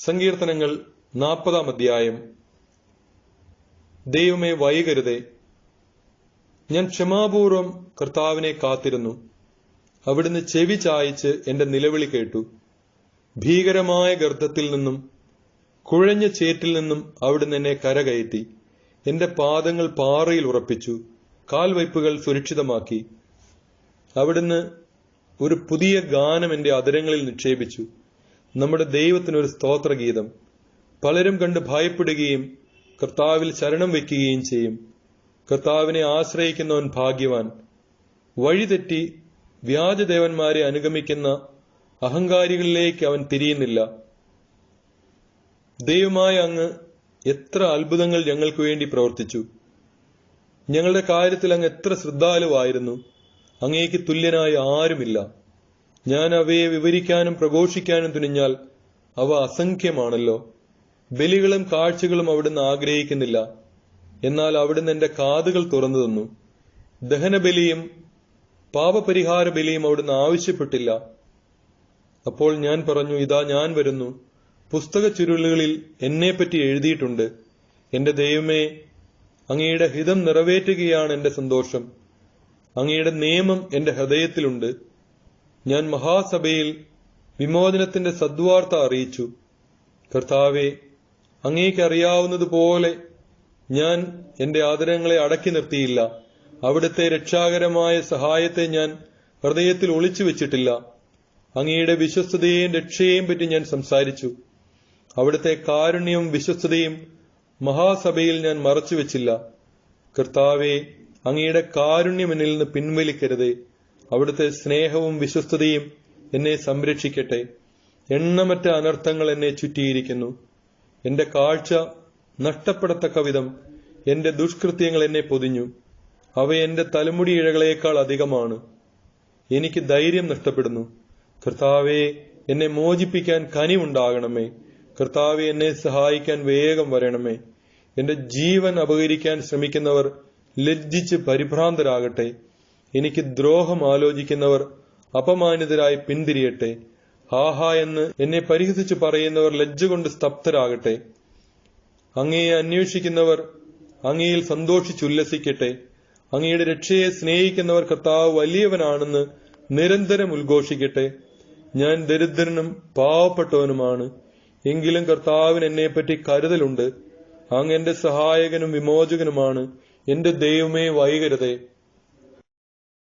സങ്കീർത്തനങ്ങൾ നാൽപ്പതാം അധ്യായം. ദൈവമേ വൈകരുതേ. ഞാൻ ക്ഷമാപൂർവം കർത്താവിനെ കാത്തിരുന്നു. അവിടുന്ന് ചെവി ചായച്ച് എന്റെ നിലവിളി കേട്ടു. ഭീകരമായ ഗർഭത്തിൽ നിന്നും കുഴഞ്ഞ ചേറ്റിൽ നിന്നും അവിടുന്ന് എന്നെ കരകയറ്റി. എന്റെ പാദങ്ങൾ പാറയിൽ ഉറപ്പിച്ചു. കാൽവയ്പ്പുകൾ സുരക്ഷിതമാക്കി. അവിടുന്ന് ഒരു പുതിയ ഗാനം എന്റെ അതിരങ്ങളിൽ നിക്ഷേപിച്ചു. നമ്മുടെ ദൈവത്തിനൊരു സ്തോത്രഗീതം. പലരും കണ്ട് ഭയപ്പെടുകയും കർത്താവിൽ ശരണം വയ്ക്കുകയും ചെയ്യും. കർത്താവിനെ ആശ്രയിക്കുന്നവൻ ഭാഗ്യവാൻ. വഴിതെറ്റി വ്യാജദേവന്മാരെ അനുഗമിക്കുന്ന അഹങ്കാരികളിലേക്ക് അവൻ തിരിയുന്നില്ല. ദൈവമായ അങ്ങ് എത്ര അത്ഭുതങ്ങൾ ഞങ്ങൾക്ക് വേണ്ടി പ്രവർത്തിച്ചു. ഞങ്ങളുടെ കാര്യത്തിൽ അങ്ങ് എത്ര ശ്രദ്ധാലുവായിരുന്നു. അങ്ങേക്ക് തുല്യനായ ആരുമില്ല. ഞാൻ അവയെ വിവരിക്കാനും പ്രഘോഷിക്കാനും തുനിഞ്ഞാൽ അവ അസംഖ്യമാണല്ലോ. ബലികളും കാഴ്ചകളും അവിടുന്ന് ആഗ്രഹിക്കുന്നില്ല. എന്നാൽ അവിടുന്ന് എന്റെ കാതുകൾ തുറന്നു തന്നു. ദഹനബലിയും പാപപരിഹാര ബലിയും അവിടുന്ന് ആവശ്യപ്പെട്ടില്ല. അപ്പോൾ ഞാൻ പറഞ്ഞു ഇതാ ഞാൻ വരുന്നു. പുസ്തക ചുരുളുകളിൽ എന്നെപ്പറ്റി എഴുതിയിട്ടുണ്ട്. എന്റെ ദൈവമേ അങ്ങയുടെ ഹിതം നിറവേറ്റുകയാണ് എന്റെ സന്തോഷം. അങ്ങയുടെ നിയമം എന്റെ ഹൃദയത്തിലുണ്ട്. ഞാൻ മഹാസഭയിൽ വിമോചനത്തിന്റെ സദ്വാർത്ത അറിയിച്ചു. കർത്താവെ അങ്ങേക്കറിയാവുന്നതുപോലെ ഞാൻ എന്റെ ആദരങ്ങളെ അടക്കി നിർത്തിയില്ല. അവിടുത്തെ രക്ഷാകരമായ സഹായത്തെ ഞാൻ ഹൃദയത്തിൽ ഒളിച്ചു വെച്ചിട്ടില്ല. അങ്ങയുടെ വിശ്വസ്തതയെയും രക്ഷയെയും പറ്റി ഞാൻ സംസാരിച്ചു. അവിടുത്തെ കാരുണ്യവും വിശ്വസ്തതയും മഹാസഭയിൽ ഞാൻ മറച്ചു വെച്ചില്ല. കർത്താവെ അങ്ങയുടെ കാരുണ്യം എന്നിൽ നിന്ന് പിൻവലിക്കരുതേ. അവിടുത്തെ സ്നേഹവും വിശ്വസ്തതയും എന്നെ സംരക്ഷിക്കട്ടെ. എണ്ണമറ്റ അനർത്ഥങ്ങൾ എന്നെ ചുറ്റിയിരിക്കുന്നു. എന്റെ കാഴ്ച നഷ്ടപ്പെടത്തക്ക വിധം എന്റെ ദുഷ്കൃത്യങ്ങൾ എന്നെ പൊതിഞ്ഞു. അവ എന്റെ തലമുടി ഇഴകളേക്കാൾ അധികമാണ്. എനിക്ക് ധൈര്യം നഷ്ടപ്പെടുന്നു. കർത്താവെ എന്നെ മോചിപ്പിക്കാൻ കനിവുണ്ടാകണമേ. കർത്താവെ എന്നെ സഹായിക്കാൻ വേഗം വരണമേ. എന്റെ ജീവൻ അപകരിക്കാൻ ശ്രമിക്കുന്നവർ ലജ്ജിച്ച് പരിഭ്രാന്തരാകട്ടെ. എനിക്ക് ദ്രോഹം ആലോചിക്കുന്നവർ അപമാനിതരായി പിന്തിരിയട്ടെ. ഹാഹാ എന്ന് എന്നെ പരിഹസിച്ചു പറയുന്നവർ ലജ്ജ കൊണ്ട് സ്തബ്ധരാകട്ടെ. അങ്ങയെ അന്വേഷിക്കുന്നവർ അങ്ങയിൽ സന്തോഷിച്ചുല്ലസിക്കട്ടെ. അങ്ങയുടെ രക്ഷയെ സ്നേഹിക്കുന്നവർ കർത്താവ് വലിയവനാണെന്ന് നിരന്തരം ഉദ്ഘോഷിക്കട്ടെ. ഞാൻ ദരിദ്രനും പാവപ്പെട്ടവനുമാണ്. എങ്കിലും കർത്താവിന് എന്നെപ്പറ്റി കരുതലുണ്ട്. അങ്ങ് എന്റെ സഹായകനും വിമോചകനുമാണ്. എന്റെ ദൈവമേ വൈകരുതേ.